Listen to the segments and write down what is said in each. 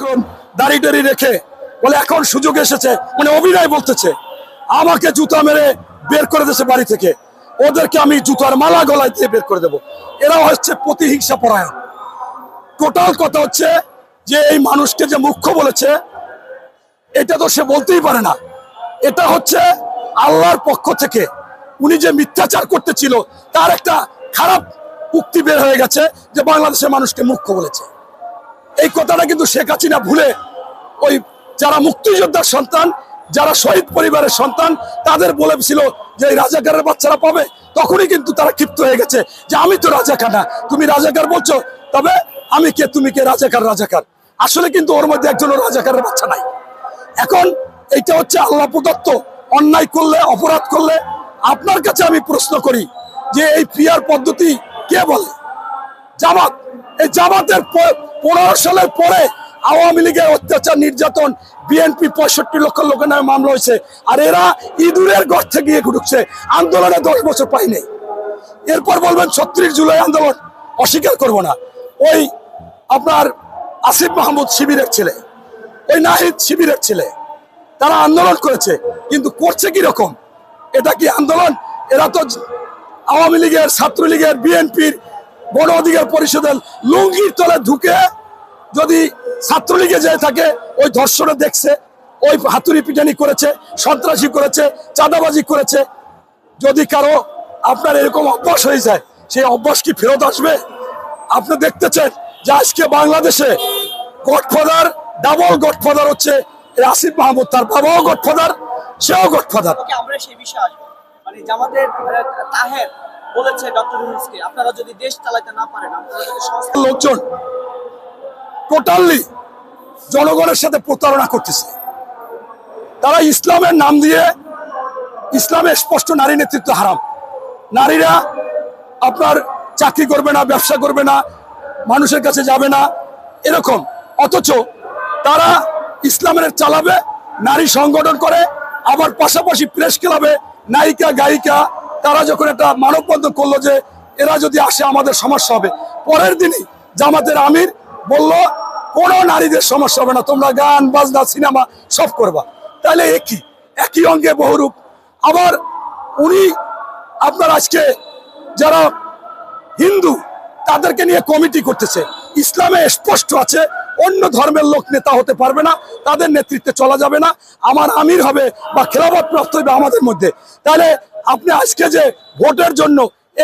এখন দাড়ি টাড়ি রেখে বলে, এখন সুযোগ এসেছে। মানে অভিনয় বলতেছে। আমাকে জুতা মেরে বের করে দিয়েছে বাড়ি থেকে। ওদেরকে আমি জুতার মালা গলায় দিয়ে বের করে দেবো। এরা হচ্ছে প্রতিহিংসা পরায়ণ। টোটাল কথা হচ্ছে যে, এই মানুষকে যে মুখ্য বলেছে, এটা তো সে বলতেই পারে না। এটা হচ্ছে আল্লাহর পক্ষ থেকে উনি যে মিথ্যাচার করতেছিল, তার একটা খারাপ উক্তি বের হয়ে গেছে যে, বাংলাদেশের মানুষকে মুখ্য বলেছে। এই কথাটা কিন্তু শেখ হাসিনা ভুলে ওই যারা মুক্তিযোদ্ধার সন্তান, যারা শহীদ পরিবারের সন্তান, তাদের বলেছিল যে রাজাকারের বাচ্চারা পাবে। তখনই কিন্তু তারা ক্ষিপ্ত হয়ে গেছে যে আমি তো রাজাকার না। তুমি রাজাকার বলছো, তবে আমি কে? তুমি কে? রাজাকার রাজাকার। আসলে কিন্তু ওর মধ্যে একজনও রাজাকারের বাচ্চা নাই। এখন এটা হচ্ছে আল্লাহ প্রদত্ত অন্যায় করলে, অপরাধ করলে। আপনার কাছে আমি প্রশ্ন করি যে এই পিয়ার পদ্ধতি কে বলে? জামাত। এই জামাতের পনেরো সালের পরে আওয়ামী লীগের অত্যাচার নির্যাতন, বিএনপি পঁয়ষট্টি লক্ষ লোকের নামে মামলা হয়েছে, আর এরা ইঁদুরের থেকে গিয়ে ঢুকছে আন্দোলনে দশ বছর পাইনি। এরপর বলবেন ছত্রিশ জুলাই আন্দোলন, অস্বীকার করব না। ওই আপনার আসিফ মাহমুদ শিবিরের ছেলে, ওই নাহিদ শিবিরের ছেলে, তারা আন্দোলন করেছে, কিন্তু করছে কি রকম? এটা কি আন্দোলন? এরা তো আওয়ামী লীগের, ছাত্রলীগের, বিএনপির গণ অধিকার পরিষদের লুঙ্গির তলে ঢুকে যদি ছাত্রলীগে যেয়ে থাকে, ওই ধর্ষণে দেখছে, ওই হাতুড়ি পিটানি করেছে, সন্ত্রাসী করেছে, চাঁদাবাজি করেছে। যদি কারও আপনার এরকম অভ্যাস হয়ে যায়, সেই অভ্যাস কি ফেরত আসবে? আপনি দেখতেছেন যে আজকে বাংলাদেশে গডফাদার, ডাবল গডফাদার হচ্ছে আসিফ মাহমুদ, তার বাবাও গডফাদার, সেও গডফাদার। আমরা সেই বিষয়ে আসব। মানে তাহের বলেছে ডক্টর ইউনুসকে, আপনারা যদি দেশ চালাতে না পারেন, আপনারা লোকজন টোটালি জনগণের সাথে প্রতারণা করতেছে। তারা ইসলামের নাম দিয়ে ইসলামে স্পষ্ট নারী নেতৃত্ব হারাম। নারীরা আপনার চাকরি করবে না, ব্যবসা করবে না, মানুষের কাছে যাবে না, এরকম। অথচ তারা ইসলামের চালাবে, নারী সংগঠন করে, আবার পাশাপাশি প্রেস ক্লাবে নায়িকা, গায়িকা তারা যখন একটা মানববন্ধন করল যে এরা যদি আসে, আমাদের সমস্যা হবে। পরের দিনই জামাতের আমির বলল, কোনো নারীদের সমস্যা হবে না, তোমরা গান, বাজনা, সিনেমা সব করবা। তাহলে একই একই অঙ্গে বহুরূপ। আবার উনি আপনার আজকে যারা হিন্দু, তাদেরকে নিয়ে কমিটি করতেছে। ইসলামে স্পষ্ট আছে, অন্য ধর্মের লোক নেতা হতে পারবে না, তাদের নেতৃত্বে চলা যাবে না। আমার আমির হবে বা খেলাফত প্রাপ্ত হবে আমাদের মধ্যে। তাহলে আপনি আজকে যে ভোটের জন্য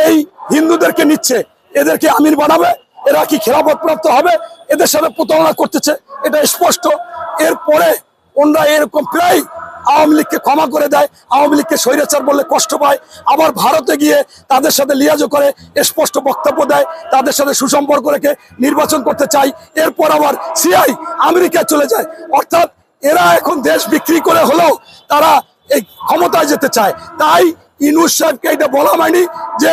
এই হিন্দুদেরকে নিচ্ছে, এদেরকে আমির বানাবে, এরা কি খেলাফত প্রাপ্ত হবে? এদের সাথে প্রতারণা করতেছে, এটা স্পষ্ট। এরপরে ওনরা এরকম প্রায় আওয়ামী লীগকে ক্ষমা করে দেয়, আওয়ামী লীগকে স্বৈরাচার বললে কষ্ট পায়। আবার ভারতে গিয়ে তাদের সাথে লিয়াজো করে স্পষ্ট বক্তব্য দেয়, তাদের সাথে সুসম্পর্ক রেখে নির্বাচন করতে চাই এরপর আবার সিআই আমেরিকায় চলে যায়। অর্থাৎ এরা এখন দেশ বিক্রি করে হলেও তারা এই ক্ষমতায় যেতে চায়। তাই ইনুস সাহেবকে এটা বলা হয়নি যে